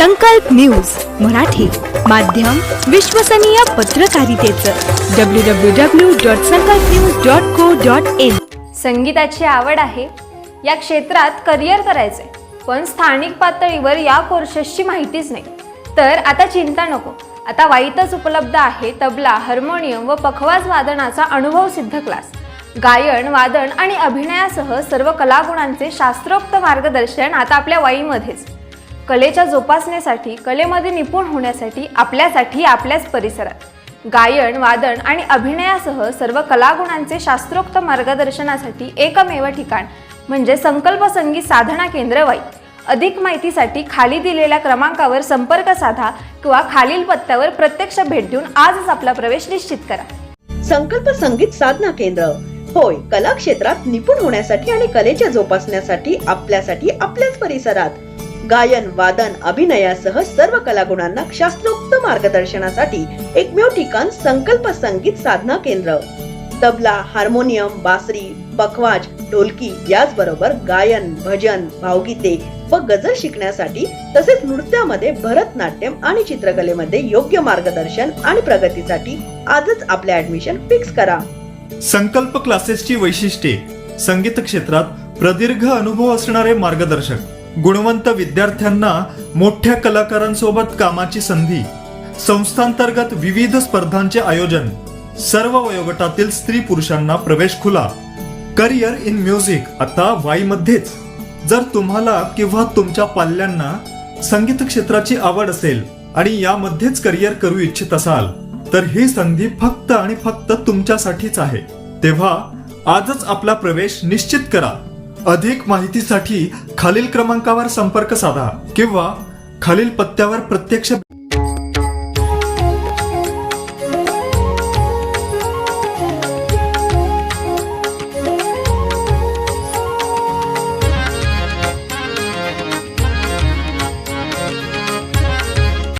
संकल्प न्यूज मराठी माध्यम विश्वसनीय पत्रकारितेचं. W W W dot Sankalp news dot co dot in संगीताची आवड आहे. या क्षेत्रात करिअर करायचंय. पण स्थानिक पातळीवर या कोर्सेसची माहितीच नाही. तर आता चिंता नको. आता वाईतच उपलब्ध आहे तबला हार्मोनियम व पखवाज वादनाचा अनुभव सिद्ध क्लास. गायन वादन आणि अभिनयासह सर्व कलागुणांचे शास्त्रोक्त मार्गदर्शन आता आपल्या वाईमध्येच. कलेच्या जोपासनेसाठी कलेमध्ये निपुण होण्यासाठी आपल्यासाठी आपल्याच परिसरात. गायन वादन आणि अभिनयासह सर्व कलागुणांचे शास्त्रोक्त मार्गदर्शनासाठी एकमेव ठिकाण म्हणजे संकल्प संगीत साधना केंद्र वाई. अधिक माहितीसाठी खाली दिलेल्या क्रमांकावर संपर्क साधा किंवा खालील पत्त्यावर प्रत्यक्ष भेट देऊन आजच आपला प्रवेश निश्चित करा. संकल्प संगीत साधना केंद्र. होय कला क्षेत्रात निपुण होण्यासाठी आणि कलेच्या जोपासण्यासाठी आपल्यासाठी आपल्याच परिसरात. गायन वादन अभिनयासह सर्व कलागुणांना शास्त्रोक्त मार्गदर्शनासाठी एकमेव ठिकाण संकल्प संगीत साधना केंद्र. तबला हार्मोनियम बासरी पखवाज ढोलकी याचबरोबर गायन भजन भावगीते व गझल शिकण्यासाठी तसेच नृत्यामध्ये भरतनाट्यम आणि चित्रकलेमध्ये योग्य मार्गदर्शन आणि प्रगतीसाठी आजच आपले ऍडमिशन फिक्स करा. संकल्प क्लासेसची वैशिष्ट्ये संगीत क्षेत्रात प्रदीर्घ अनुभव असणारे मार्गदर्शक. गुणवंत विद्यार्थ्यांना मोठ्या कलाकारांसोबत कामाची संधी संस्थांतर्गत विविध स्पर्धांचे आयोजन सर्व वयोगटातील स्त्री पुरुषांना प्रवेश खुला. करिअर इन म्युझिक आता वाई मध्येच जर तुम्हाला किंवा तुमच्या पाल्यांना संगीत क्षेत्राची आवड असेल आणि यामध्येच करिअर करू इच्छित असाल तर ही संधी फक्त आणि फक्त तुमच्यासाठीच आहे. तेव्हा आजच आपला प्रवेश निश्चित करा. अधिक माहितीसाठी खालील क्रमांकावर संपर्क साधा किंवा खालील पत्त्यावर प्रत्यक्ष